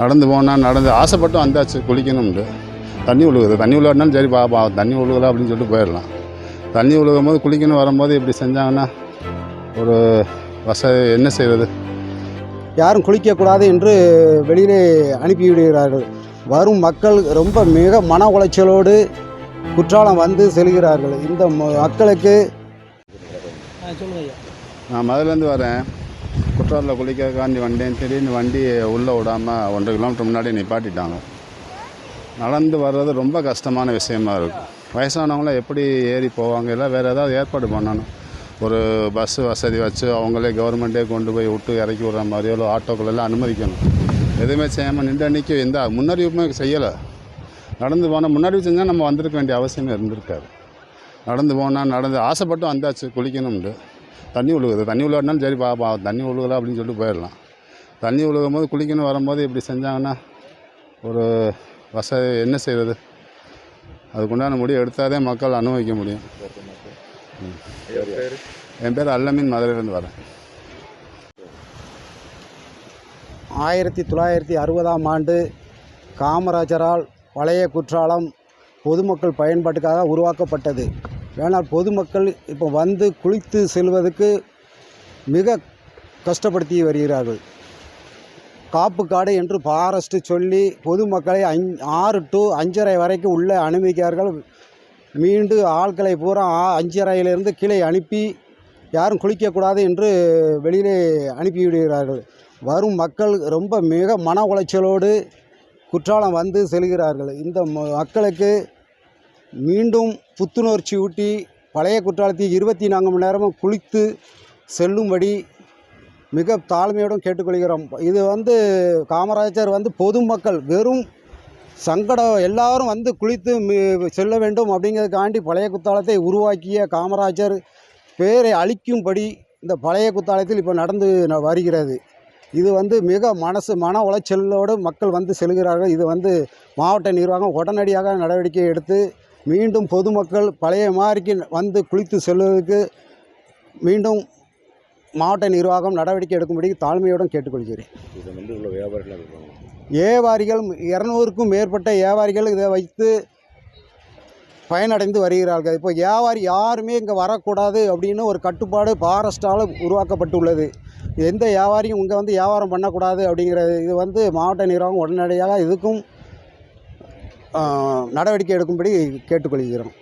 நடந்து போனால் நடந்து ஆசைப்பட்டு வந்தாச்சு குளிக்கணும்னு தண்ணி விழுகுது தண்ணி விழுவாட்டினாலும் சரி பா பா தண்ணி விழுகல அப்படின்னு சொல்லிட்டு போயிடலாம். தண்ணி விழுகும் போது குளிக்கணும் வரும்போது இப்படி செஞ்சாங்கன்னா ஒரு வசதி என்ன செய்வது? யாரும் குளிக்கக்கூடாது என்று வெளியிலே அனுப்பிவிடுகிறார்கள் வரும் மக்கள் ரொம்ப மிக மன உளைச்சலோடு குற்றாலம் வந்து செல்கிறார்கள். இந்த ம- மக்களுக்கு நான் மதுலேருந்து வரேன். குற்றாலில் குளிக்கிறக்காண்டி வந்தேன் திடீர்னு வண்டி உள்ளே விடாமல் ஒன்றரை கிலோமீட்டர் முன்னாடி நிப்பாட்டிட்டாங்க. நடந்து வர்றது ரொம்ப கஷ்டமான விஷயமா இருக்கும் வயசானவங்களாம் எப்படி ஏறி போவாங்க? இல்லை வேறு ஏதாவது ஏற்பாடு பண்ணணும். ஒரு பஸ் வசதி வச்சு அவங்களே கவர்மெண்ட்டே கொண்டு போய் விட்டு இறக்கி விட்ற மாதிரியோ இல்லை ஆட்டோக்களெல்லாம் அனுமதிக்கணும். எதுவுமே செய்யாமல் நின்று அன்றைக்கி எந்த முன்னறிவிப்புமே செய்யலை. நடந்து போனால் முன்னாடி செஞ்சால் நம்ம வந்திருக்க வேண்டிய அவசியமே இருந்திருக்காது. நடந்து போனால் நடந்து ஆசைப்பட்டு வந்தாச்சு குளிக்கணும்னு. தண்ணி விழுகுது தண்ணி விழுவாட்டினாலும் சரி பா தண்ணி விழுகல அப்படின்னு சொல்லிட்டு போயிடலாம். தண்ணி விழுகும் போது குளிக்கணும் வரும்போது இப்படி செஞ்சாங்கன்னா ஒரு வசதி என்ன செய்வது அதுக்குண்டான முடிவு எடுத்தாதே மக்கள் அனுபவிக்க முடியும். என் பேர் அல்லமீன் மதுரையிலேருந்து வரேன். ஆயிரத்தி தொள்ளாயிரத்தி அறுபதாம் ஆண்டு காமராஜரால் பழைய குற்றாலம் பொதுமக்கள் பயன்பாட்டுக்காக உருவாக்கப்பட்டது. ஆனால் பொதுமக்கள் இப்போ வந்து குளித்து செல்வதற்கு மிக கஷ்டப்படுத்தி வருகிறார்கள். காப்பு காடு என்று ஃபாரஸ்ட்டு சொல்லி பொதுமக்களை அஞ் ஆறு டு அஞ்சரை வரைக்கும் உள்ளே அனுமதிக்கிறார்கள் மீண்டும் ஆட்களை பூரா அஞ்சரையிலிருந்து கீழே அனுப்பி யாரும் குளிக்கக்கூடாது என்று வெளியிலே அனுப்பிவிடுகிறார்கள். வரும் மக்கள் ரொம்ப மிக மன உளைச்சலோடு குற்றாலம் வந்து செல்கிறார்கள். இந்த மக்களுக்கு மீண்டும் புத்துணர்ச்சி ஊட்டி பழைய குற்றாலத்தில் இருபத்தி நான்கு மணி நேரமும் குளித்து செல்லும்படி மிக தாழ்மையோடும் கேட்டுக்கொள்கிறோம். இது வந்து காமராஜர் வந்து பொதுமக்கள் வெறும் சங்கடம் எல்லாரும் வந்து குளித்து செல்ல வேண்டும் அப்படிங்கிறதுக்காண்டி பழைய குத்தாலத்தை உருவாக்கிய காமராஜர் பேரை அழிக்கும்படி இந்த பழைய குத்தாலத்தில் இப்போ நடந்து ந- வருகிறது. இது வந்து மிக மனசு மன உளைச்சலோடு மக்கள் வந்து செல்கிறார்கள். இது வந்து மாவட்ட நிர்வாகம் உடனடியாக நடவடிக்கை எடுத்து மீண்டும் பொதுமக்கள் பழைய மாதிரிக்கு வந்து குளித்து செல்வதற்கு மீண்டும் மாவட்ட நிர்வாகம் நடவடிக்கை எடுக்கும்படி தாழ்மையுடன் கேட்டுக்கொள்கிறேன். வியாபாரிகள் இரநூறுக்கும் மேற்பட்ட வியாபாரிகள் இதை வைத்து பயனடைந்து வருகிறார்கள். இப்போ வியாபாரி யாருமே இங்கே வரக்கூடாது அப்படின்னு ஒரு கட்டுப்பாடு ஃபாரஸ்டால் உருவாக்கப்பட்டுள்ளது. எந்த வியாபாரியும் இங்கே வந்து வியாபாரம் பண்ணக்கூடாது அப்படிங்கிறது இது வந்து மாவட்ட நிர்வாகம் உடனடியாக இதுக்கும் நடவடிக்கை எடுக்கும்படி கேட்டுக்கொள்கிறோம்.